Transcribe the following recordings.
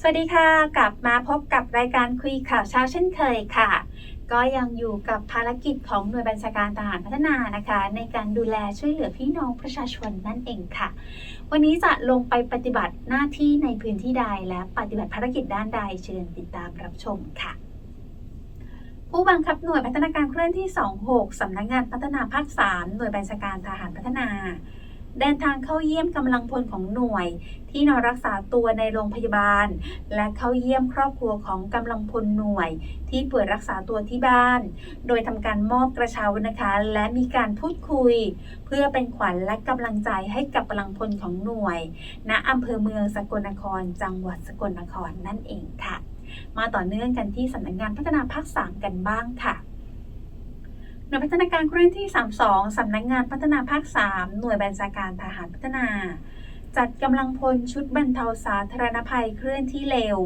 สวัสดีค่ะ กลับมาพบกับรายการคุยข่าวเช้าเช่นเคยค่ะ ก็ยังอยู่กับภารกิจของหน่วยบัญชาการทหารพัฒนานะคะ ในการดูแลช่วยเหลือพี่น้องประชาชนนั่นเองค่ะ วันนี้จะลงไปปฏิบัติหน้าที่ในพื้นที่ใดและปฏิบัติภารกิจด้านใดเชิญติดตามรับชมค่ะผู้บังคับหน่วยพัฒนาการเคลื่อนที่ 26 สำนักงานพัฒนาภาค 3 หน่วยบัญชาการทหารพัฒนา เดินทางเข้าเยี่ยมกำลังพลของหน่วย ที่นอนรักษาตัวในโรงพยาบาล และเข้าเยี่ยมครอบครัวของกำลังพลหน่วย ที่ป่วยรักษาตัวที่บ้าน โดยทำการมอบกระเช้านะคะ และมีการพูดคุย เพื่อเป็นขวัญและกำลังใจให้กับกำลังพลของหน่วย ณอำเภอเมืองสกลนคร จังหวัดสกลนครนั่นเองค่ะ มาต่อเนื่องกันที่สำนักงานพัฒนาภาค 3 กันบ้างค่ะ น่วยพัฒนาการเคลื่อนที่ 32 สำนักงานพัฒนาภาค 3 หน่วยบัญชาการทหารพัฒนา จัดกำลังพลชุดบรรเทาสาธารณภัยเคลื่อนที่เร็ว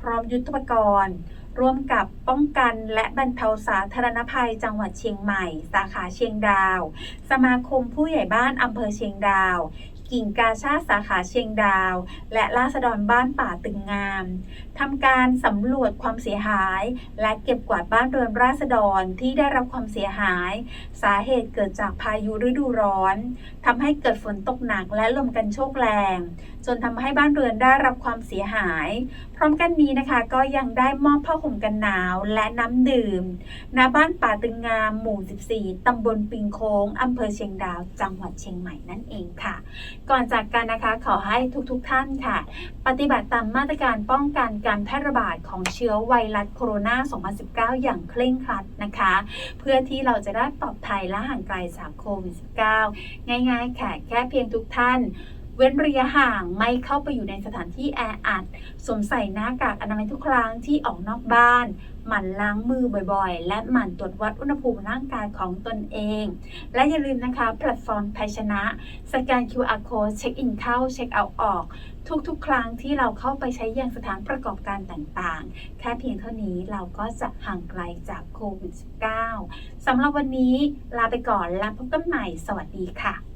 พร้อมยุทธปกรณ์ ร่วมกับป้องกันและบรรเทาสาธารณภัยจังหวัดเชียงใหม่ สาขาเชียงดาว สมาคมผู้ใหญ่บ้านอำเภอเชียงดาว กิ่งกาชาสาขาเชียงดาว และราษฎรบ้านป่าตึงงามทำการสำรวจความเสียหาย และเก็บกวาดบ้านเรือนราษฎรที่ได้รับความเสียหาย สาเหตุเกิดจากพายุฤดูร้อนทำให้เกิดฝนตกหนักและลมกันโชกแรง จนทำให้บ้านเรือนได้รับความเสียหาย พร้อมกันนี้นะคะก็ยังได้มอบผ้าห่มกันหนาวและน้ำดื่มณบ้านป่าตึงงามหมู่ 14ตำบลปิงโค้งอำเภอเชียงดาว จังหวัดเชียงใหม่นั่นเองค่ะก่อนจากกันนะคะขอให้ทุกๆทท่านค่ะ ปฏิบัติตามมาตรการป้องกันการแพร่ระบาดของเชื้อไวรัสโคโรนา 2019 อย่างเคร่งครัดนะคะ เพื่อที่เราจะได้ปลอดภัยและห่างไกลจากโควิด -19 ง่ายๆค่ะแค่เพียงทุกท่าน เว้นระยะห่างไม่เข้าไปอยู่ในสถานที่แออัด สวมใส่หน้ากากอนามัยทุกครั้งที่ออกนอกบ้าน หมั่นล้างมือบ่อยๆ และหมั่นตรวจวัดอุณหภูมิร่างกายของตนเอง และอย่าลืมนะคะแพลตฟอร์มไทยชนะ สแกน QR code เช็คอินเข้าเช็คเอาท์ออก ทุกๆ ครั้งที่เราเข้าไปใช้ยังสถานประกอบการต่างๆ แค่เพียงเท่านี้เราก็จะห่างไกลจากโควิด -19 สำหรับวันนี้ลาไปก่อนและพบกันใหม่สวัสดีค่ะ